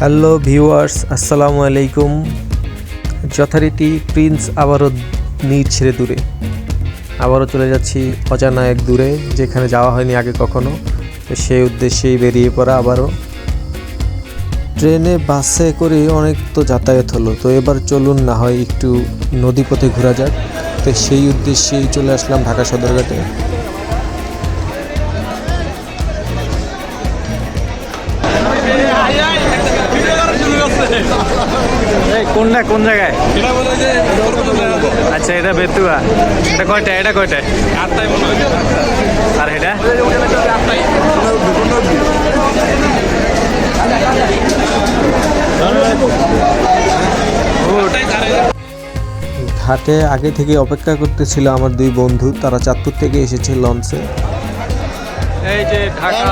Hello viewers, আসসালামু আলাইকুম। যথারীতি প্রিন্স আবারও নীর ছেড়ে দূরে। আবারও চলে যাচ্ছি অজানা এক দূরে, যেখানে যাওয়া হয়নি আগে কখনো। তো সেই উদ্দেশ্যেই বেরিয়ে পড়া আবারও। ট্রেনে, বাসে করে অনেক তো যাতায়াত হলো। তো এবার চলুন না হয় একটু নদীপথে ঘোরা যাক। তো সেই উদ্দেশ্যেই চলে আসলাম ঢাকা সদরঘাটে। কোনটা কোন জায়গায়? আচ্ছা এটা বেতুয়া। এটা কয়টা এটা কয়টা? আর এটা? ঘাটে আগে থেকে অপেক্ষা করতেছিল আমার দুই বন্ধু। তারা চাঁদপুর থেকে এসেছে লঞ্চে। এই যে ঢাকা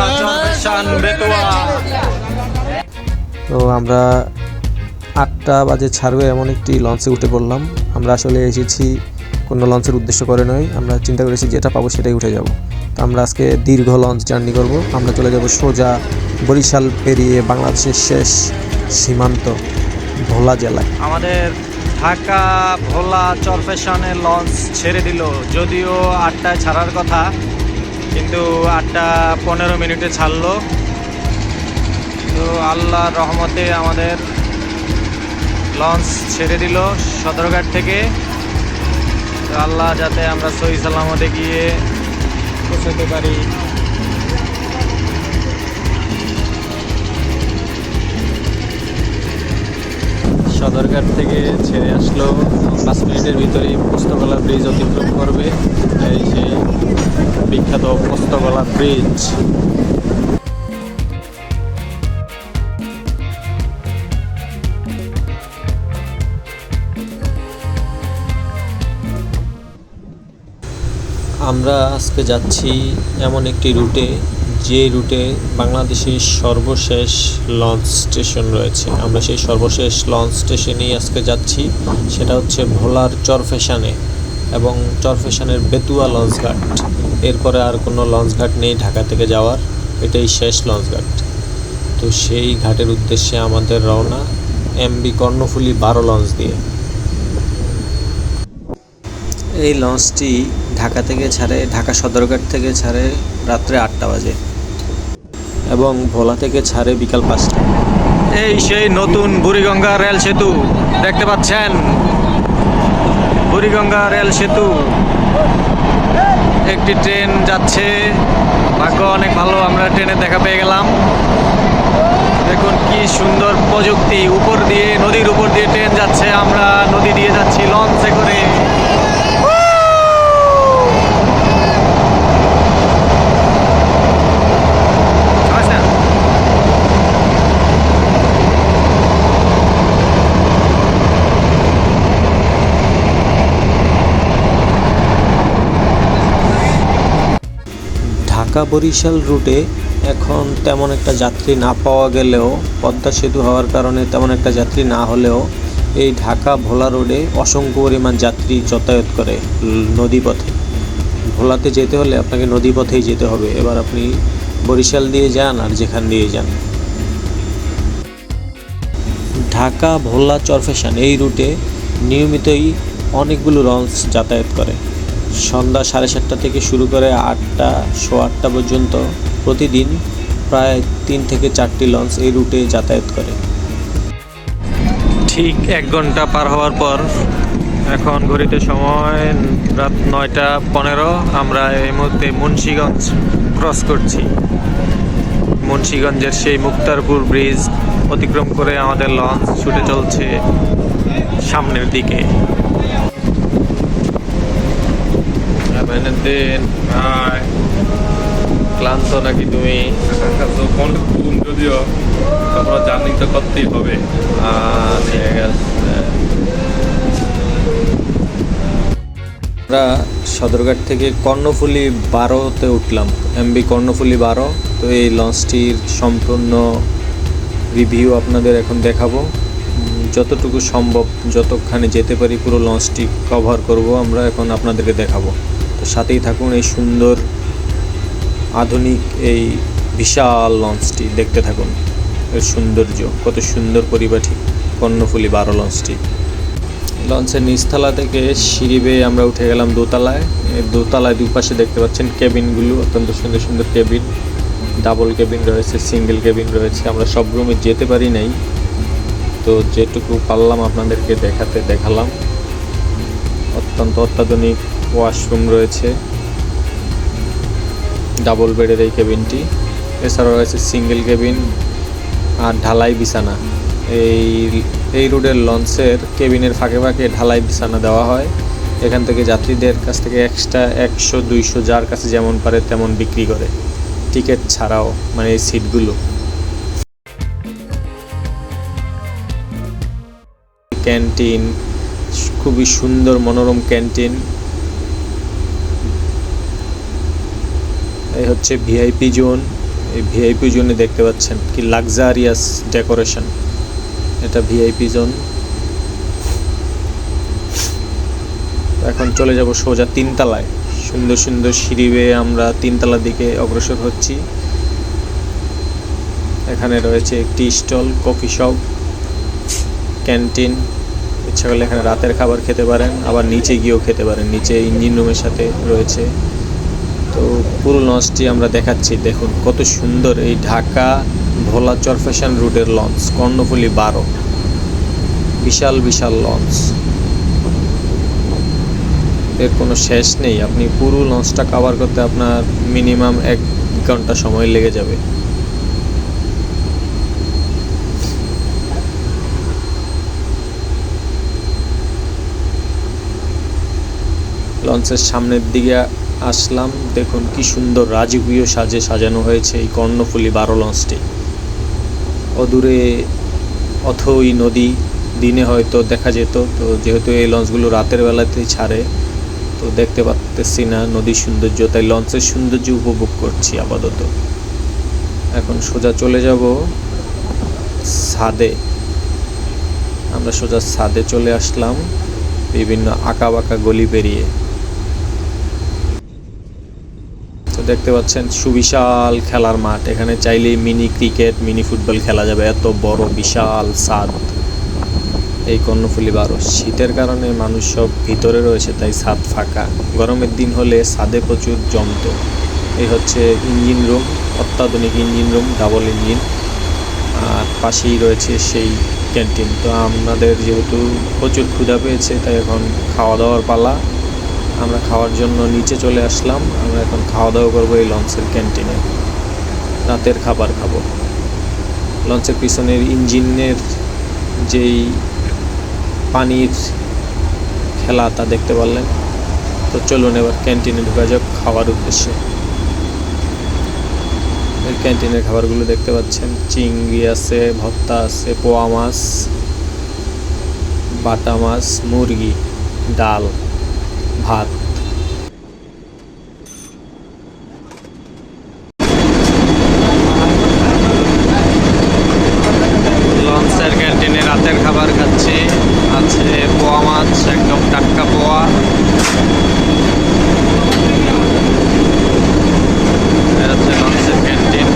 তো আমরা আটটা বাজে ছাড়বে এমন একটি লঞ্চে উঠে পড়লাম। আমরা আসলে এসেছি কোনো লঞ্চের উদ্দেশ্য করে নয়, আমরা চিন্তা করেছি যেটা পাবো সেটাই উঠে যাব। তো আমরা আজকে দীর্ঘ লঞ্চ জার্নি করব। আমরা চলে যাব সোজা বরিশাল, পেরিয়ে বাংলাদেশের শেষ সীমান্ত, ভোলা জেলায়। আমাদের ঢাকা, ভোলা, চরফেশনে লঞ্চ ছেড়ে দিল। যদিও আটটায় ছাড়ার কথা, কিন্তু আটটা পনেরো মিনিটে ছাড়লো। তো আল্লাহর রহমতে আমাদের লঞ্চ ছেড়ে দিল সদরঘাট থেকে। আল্লাহ যাতে আমরা সহি সালামতে গিয়ে পৌঁছাতে পারি। সদরঘাট থেকে ছেড়ে আসলো। পাঁচ মিনিটের ভিতরেই পোস্তকলা ব্রিজ অতিক্রম করবে। এই সেই বিখ্যাত পোস্তকলা ব্রিজ। আমরা আজকে যাচ্ছি এমন একটি রুটে, যে রুটে বাংলাদেশের সর্বশেষ লঞ্চ স্টেশন রয়েছে। আমরা সেই সর্বশেষ লঞ্চ স্টেশনেই আজকে যাচ্ছি। সেটা হচ্ছে ভোলার চরফেশানে এবং চরফেশানের বেতুয়া লঞ্চ ঘাট। এরপরে আর কোনো লঞ্চ ঘাট নেই ঢাকা থেকে যাওয়ার। এটাই শেষ লঞ্চ ঘাট। তো সেই ঘাটের উদ্দেশ্যে আমাদের রওনা এমবি কর্ণফুলি বারো লঞ্চ দিয়ে। এই লঞ্চটি ঢাকা থেকে ছাড়ে, ঢাকা সদরঘাট থেকে ছাড়ে রাত্রে আটটা বাজে এবং ভোলা থেকে ছাড়ে বিকাল পাঁচটা। এই সেই নতুন বুড়িগঙ্গা রেল সেতু, দেখতে পাচ্ছেন? বুড়িগঙ্গা রেল সেতু। একটি ট্রেন যাচ্ছে। ভাগ্য অনেক ভালো, আমরা ট্রেনে দেখা পেয়ে গেলাম। দেখুন কি সুন্দর প্রযুক্তি, উপর দিয়ে, নদীর উপর দিয়ে ট্রেন যাচ্ছে। আমরা নদী দিয়ে যাচ্ছি, লঞ্চে করে আচ্ছা ঢাকা বরিশাল রুটে এখন তেমন একটা যাত্রী না পাওয়া গেলেও, পদ্মা সেতু হওয়ার কারণে তেমন একটা যাত্রী না হলেও এই ঢাকা ভোলা রোডে অসংখ্য পরিমাণ যাত্রী যাতায়াত করে নদীপথে। ভোলাতে যেতে হলে আপনাকে নদীপথেই যেতে হবে। এবার আপনি বরিশাল দিয়ে যান আর যেখান দিয়ে যান। ঢাকা ভোলা চরফেশন এই রুটে নিয়মিতই অনেকগুলো লঞ্চ যাতায়াত করে। সন্ধ্যা সাড়ে সাতটা থেকে শুরু করে আটটা শো আটটা পর্যন্ত প্রতিদিন প্রায় তিন থেকে চারটি লঞ্চ এই রুটে যাতায়াত করে। ঠিক এক ঘণ্টা পার হওয়ার পর এখন ঘড়িতে সময় রাত নয়টা পনেরো, আমরা এই মুহূর্তে মুন্সীগঞ্জ ক্রস করছি। মুন্সীগঞ্জের সেই মুক্তারপুর ব্রিজ অতিক্রম করে আমাদের লঞ্চ ছুটে চলছে সামনের দিকে। দিন ক্লান্ত নাকি তুমি? ঘুম যদিও তারপর জার্নি তো করতেই হবে। ঠিক আছে। আমরা সদরঘাট থেকে কর্ণফুলি বারোতে উঠলাম এমবি কর্ণফুলি বারো। তো এই লঞ্চটির সম্পূর্ণ রিভিউ আপনাদের এখন দেখাবো। যতটুকু সম্ভব যতখানি যেতে পারি পুরো লঞ্চটি কভার করব আমরা এখন আপনাদেরকে দেখাবো। সাথেই থাকুন এই সুন্দর, আধুনিক এই বিশাল লঞ্চটি। দেখতে থাকুন এর সৌন্দর্য, কত সুন্দর পরিপাটি কর্ণফুলি বারো লঞ্চটি। লঞ্চের নিচতলা থেকে সিঁড়ি বেয়ে আমরা উঠে গেলাম দোতলায়। দোতলায় দুপাশে দেখতে পাচ্ছেন কেবিনগুলো, অত্যন্ত সুন্দর সুন্দর কেবিন। ডাবল কেবিন রয়েছে, সিঙ্গেল কেবিন রয়েছে। আমরা সব রুমে যেতে পারি নাই। তো যেটুকু পারলাম আপনাদেরকে দেখাতে দেখালাম। অত্যন্ত অত্যাধুনিক ওয়াশরুম রয়েছে। ডাবল বেডের এই কেবিনটি এছাড়াও রয়েছে সিঙ্গেল কেবিন আর ঢালাই বিছানা। এই এই রুটের লঞ্চের কেবিনের ফাঁকে ফাঁকে ঢালাই বিছানা দেওয়া হয়। এখান থেকে যাত্রীদের কাছ থেকে এক্সট্রা একশো, দুইশো যার কাছে যেমন পারে তেমন বিক্রি করে। টিকিট ছাড়াও মানে এই সিটগুলো ক্যান্টিন খুবই সুন্দর মনোরম ক্যান্টিন এই হচ্ছে ভিআইপি জোন এই ভিআইপি জোনে দেখতে পাচ্ছেন কি লাক্সারিয়াস ডেকোরেশন এটা ভিআইপি জোন এখন চলে যাব সোজা তিনতলায়। সুন্দর সুন্দর সিঁড়ি বেয়ে আমরা তিনতলার দিকে অগ্রসর হচ্ছি। এখানে রয়েছে একটি স্টল, কফি শপ, ক্যান্টিন। ইচ্ছা করলে এখানে রাতের খাবার খেতে পারেন, আবার নিচে গিয়েও খেতে পারেন। নিচে ইঞ্জিন রুমের সাথে রয়েছে। তো পুরো লঞ্চটি আমরা দেখাচ্ছি। দেখুন, কত সুন্দর এই ঢাকা ভোলা চরফেশন রুটের লঞ্চ, কর্ণফুলি বারো। বিশাল বিশাল লঞ্চ। এর কোনো শেষ নেই। আপনি পুরো লঞ্চটা কভার করতে আপনার মিনিমাম এক ঘণ্টা সময় লেগে যাবে। লঞ্চের সামনের দিকে আসলাম। দেখুন কি সুন্দর রাজকীয় সাজে সাজানো হয়েছে এই কর্ণফুলি বারো লঞ্চটি। অদূরে অথই নদী, দিনে হয়তো দেখা যেত, তো যেহেতু এই লঞ্চগুলো রাতের বেলাতেই ছাড়ে, তো দেখতে পাচ্তেছি না নদীর সৌন্দর্য, তাই লঞ্চের সৌন্দর্য উপভোগ করছি আপাতত। এখন সোজা চলে যাব সাদে আমরা সোজা ছাদে চলে আসলাম, বিভিন্ন আঁকা বাঁকা গলি পেরিয়ে তো দেখতে পাচ্ছেন সুবিশাল খেলার মাঠ। এখানে চাইলেই মিনি ক্রিকেট, মিনি ফুটবল খেলা যাবে। এত বড়, বিশাল ছাদ এই কর্ণফুলি বারো। শীতের কারণে মানুষ সব ভিতরে রয়েছে, তাই ছাদ ফাঁকা। গরমের দিন হলে ছাদে প্রচুর জমতো। এই হচ্ছে ইঞ্জিন রুম, অত্যাধুনিক ইঞ্জিন রুম, ডাবল ইঞ্জিন। আর পাশেই রয়েছে সেই ক্যান্টিন। তো আমাদের যেহেতু প্রচুর ক্ষুধা পেয়েছে, তাই এখন খাওয়া দাওয়ার পালা। আমরা খাওয়ার জন্য নিচে চলে আসলাম। আমরা এখন খাওয়া দাওয়া করব এই লঞ্চের ক্যান্টিনে। রাতের খাবার খাব। লঞ্চের পিছনের ইঞ্জিনের যেই পানির খেলা তা দেখতে পারলেন। তো চলুন এবার ক্যান্টিনে ঢোকা যাক খাওয়ার উদ্দেশ্যে। এই ক্যান্টিনের খাবারগুলো দেখতে পাচ্ছেন। চিংড়ি আছে ভত্তা আছে, পোয়া মাছ, বাটা মাছ, মুরগি, ডাল। ভাত লঞ্চের ক্যান্টিনে রাতের খাবার খাচ্ছি আছে পোয়া মাছ একদম টাটকা পোয়া এটা হচ্ছে লঞ্চের ক্যান্টিন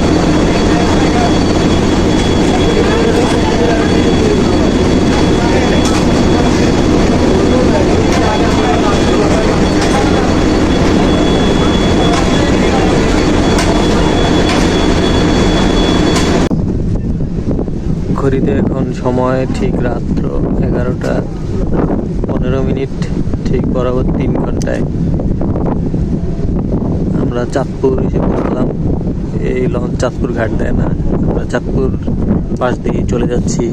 ঘড়িতে এখন সময় ঠিক রাত্র এগারোটা পনেরো মিনিট, ঠিক বরাবর তিন ঘন্টায়। আমরা চাঁদপুর এসে পৌঁছলাম। এই লঞ্চ চাঁদপুর ঘাট দেয় না। আমরা চাঁদপুর পাশ দিয়ে চলে যাচ্ছি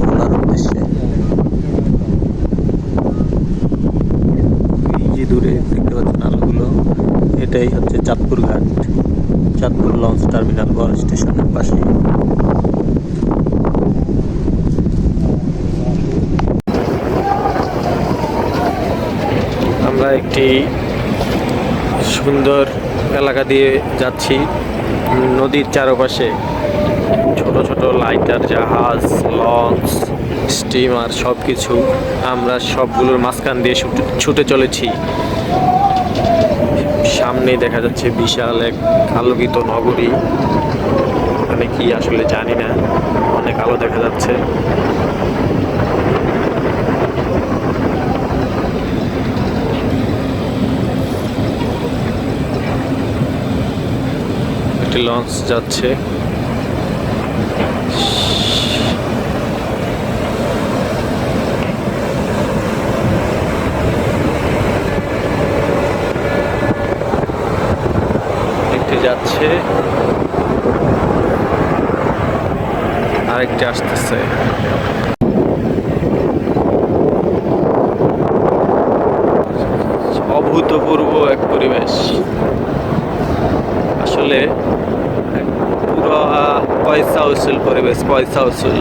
ভোলার উদ্দেশ্যে। যে দূরে দেখতে পাচ্ছেন আলোগুলো, এটাই হচ্ছে চাঁদপুর ঘাট। চাঁদপুর লঞ্চ টার্মিনাল বড় স্টেশনের পাশে আমরা একটি সুন্দর এলাকা দিয়ে যাচ্ছি। নদীর চারপাশে ছোট ছোট লাইটার, জাহাজ, লঞ্চ, স্টিমার সব কিছু আমরা সবগুলোর মাঝখান দিয়ে ছুটে চলেছি। সামনেই দেখা যাচ্ছে বিশাল এক আলোকিত নগরী। মানে কি আসলে জানি না। অনেক আলো দেখা যাচ্ছে। একটি লঞ্চ যাচ্ছে। একটি যাচ্ছে। আরেকটি আসতেছে অভূতপূর্ব এক পরিবেশ আসলে এক পুরো আহ, পয়সা উসুল পরিবেশ পয়সা উসুল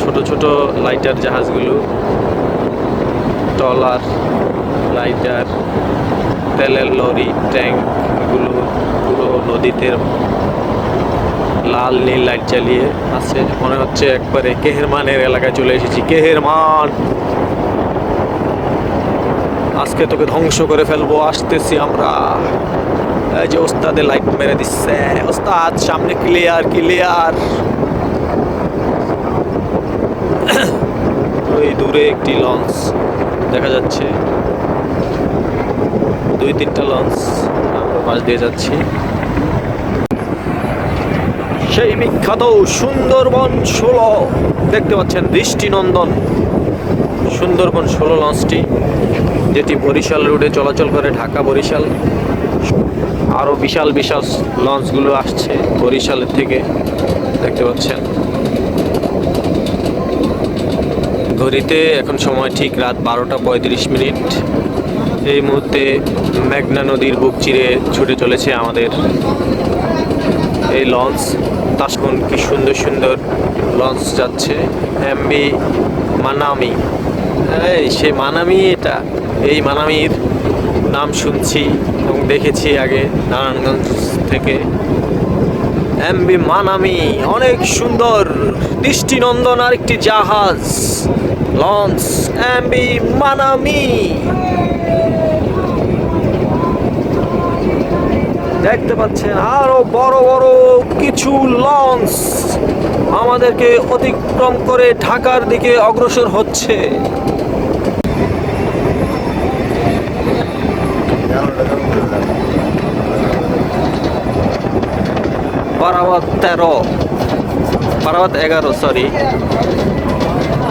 ছোট ছোট লাইটার জাহাজগুলো, ট্রলার লাইটার তেলের লরি ট্যাঙ্কগুলো পুরো নদীতে লাল নীল লাইট জ্বালিয়ে আছে। মনে হচ্ছে একবারে কেহেরমানের এলাকায় চলে এসেছি। কেহেরমান! আজকে তোকে ধ্বংস করে ফেলব, আসতেছি আমরা। এই যে ওস্তাদে লাইট মেরে দিচ্ছে। ওস্তাদ, সামনে ক্লিয়ার ক্লিয়ার ওই দূরে একটি লঞ্চ দেখা যাচ্ছে। দুই, তিনটা লঞ্চ আমরা পাশ দিয়ে যাচ্ছি। সেই বিখ্যাত সুন্দরবন ষোলো, দেখতে পাচ্ছেন দৃষ্টিনন্দন। সুন্দরবন ষোলো লঞ্চটি যেটি বরিশাল রোডে চলাচল করে ঢাকা বরিশাল আরও বিশাল বিশাল লঞ্চগুলো আসছে বরিশালের থেকে, দেখতে পাচ্ছেন। ঘড়িতে এখন সময় ঠিক রাত বারোটা পঁয়ত্রিশ মিনিট। এই মুহূর্তে মেঘনা নদীর বুক চিরে ছুটে চলেছে আমাদের এই লঞ্চ। তাসকন কি সুন্দর সুন্দর লঞ্চ যাচ্ছে। এমবি মানামি। এই, সে মানামি এটা, এই মানামির নাম শুনছি এবং দেখেছি আগে নারায়ণগঞ্জ থেকে। এমবি মানামি, অনেক সুন্দর। দৃষ্টিনন্দন আরেকটি জাহাজ। Launch MB Manami. দেখতে পাচ্ছেন আরও বড় বড় কিছু লঞ্চ। আমাদেরকে অতিক্রম করে ঢাকার দিকে অগ্রসর হচ্ছে পারাবাদ তেরো। পারাবাদ এগারো সরি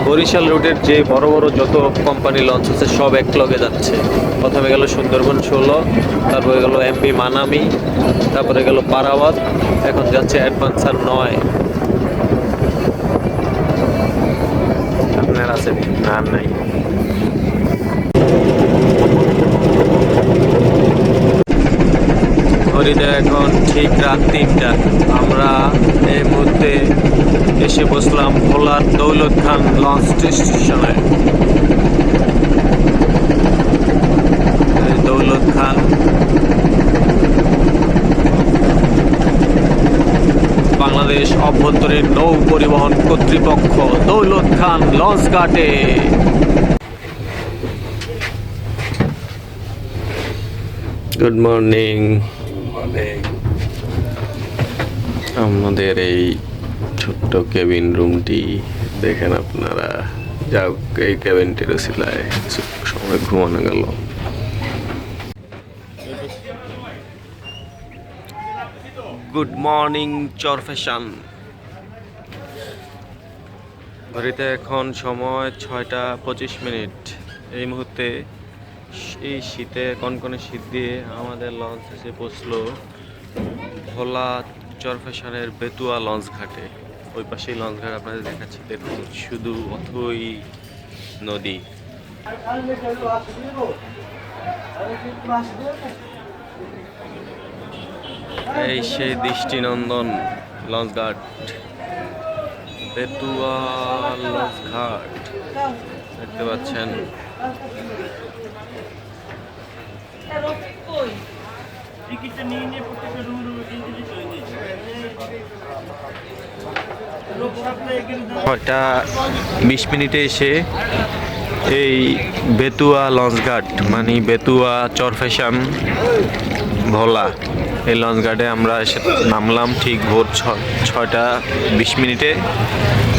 বরিশাল রুটের যে বড় বড় যত কোম্পানি লঞ্চ আছে সব এক লগে যাচ্ছে। প্রথমে গেল সুন্দরবন ষোলো, তারপরে গেল এমপি মানামি, তারপরে গেল পারাবাদ এখন যাচ্ছে অ্যাডভান্সার নয়। আপনার আছে না নাই? ঘড়িতে এখন ঠিক রাত তিনটা। আমরা এই মুহূর্তে এসে বসলাম ভোলার দৌলত খান লঞ্চ স্টেশনে। দৌলত খান। বাংলাদেশ অভ্যন্তরীণ নৌ পরিবহন কর্তৃপক্ষ দৌলত খান লঞ্চ ঘাটে। গুড মর্নিং আমাদের এই ছোট্ট কেবিন রুমটি দেখেন আপনারা। যাক এই কেবিনটির সিলায় সময় ঘুমানো গেল। গুড মর্নিং চরফেশন ঘড়িতে এখন সময় ছয়টা পঁচিশ মিনিট। এই মুহূর্তে এই শীতে, কনকনে শীত দিয়ে আমাদের লঞ্চ এসে পৌঁছলো ভোলা চরফেশনের বেতুয়া লঞ্চ ঘাটে। ওই পাশেই লঞ্চ ঘাট আপনাদের দেখাচ্ছি। দেখুন, শুধু অথই নদী। এই সেই দৃষ্টিনন্দন লঞ্চ ঘাট। বেতুয়া লঞ্চ ঘাট। দেখতে পাচ্ছেন। ছয়টা বিশ মিনিটে এসে এই বেতুয়া লঞ্চ ঘাট মানে বেতুয়া চরফেশন ভোলা। এই লঞ্চ গার্ডে আমরা এসে নামলাম ঠিক ভোর ছয়টা বিশ মিনিটে।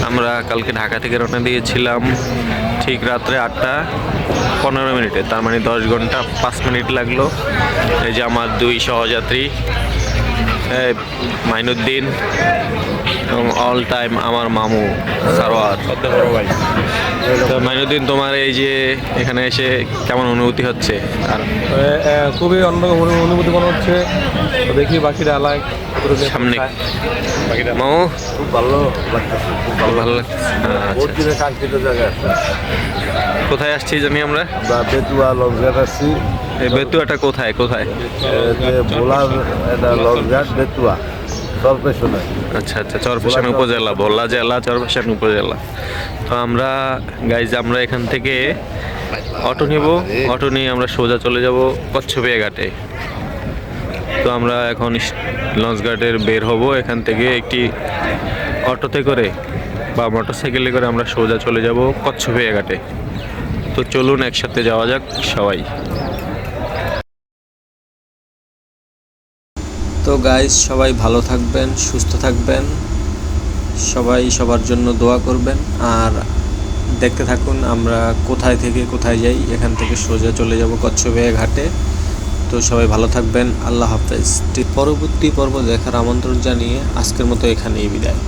আমরা কালকে ঢাকা থেকে রওনা দিয়েছিলাম ঠিক রাত্রে আটটা পনেরো মিনিটে। তার মানে দশ ঘণ্টা পাঁচ মিনিট লাগল। এই যে আমার দুই সহযাত্রী মাইনুদ্দিন এবং অল টাইম আমার মামু সারোয়ার। তো মাইনুদ্দিন তোমার এই যে এখানে এসে কেমন অনুভূতি হচ্ছে? আর খুবই অন্যরকম অনু- অনুভূতি মনে হচ্ছে। দেখি বাকিরা আলায় সামনে মামু? খুব ভালো লাগতেছে খুব খুব ভালো লাগছে আচ্ছা, কাঙ্ক্ষিত জায়গা কোথায় আসছি জানি আমরা? বেতুয়া লঞ্চঘাট আসছি বেতুয়াটা কোথায় কোথায়? ভোলার লঞ্চঘাট বেতুয়া। আচ্ছা আচ্ছা চরফেশন উপজেলা ভোলা জেলা চরফেশন উপজেলা। তো আমরা গাইজ আমরা এখান থেকে অটো নিব। অটো নিয়ে আমরা সোজা চলে যাব কচ্ছপিয়া ঘাটে। তো আমরা এখন লঞ্চ ঘাটের বের হব এখান থেকে একটি অটোতে করে বা মোটরসাইকেলে করে আমরা সোজা চলে যাব কচ্ছপিয়া ঘাটে। তো চলুন একসাথে যাওয়া যাক সবাই। তো গাইজ সবাই ভালো থাকবেন, সুস্থ থাকবেন। সবাই সবার জন্য দোয়া করবেন। আর দেখতে থাকুন আমরা কোথায় থেকে কোথায় যাই। এখান থেকে সোজা চলে যাব কচ্ছবে ঘাটে। তো সবাই ভালো থাকবেন। আল্লাহ হাফেজ। পরবর্তী পর্ব দেখার আমন্ত্রণ জানিয়ে আজকের মতো এখানেই বিদায়।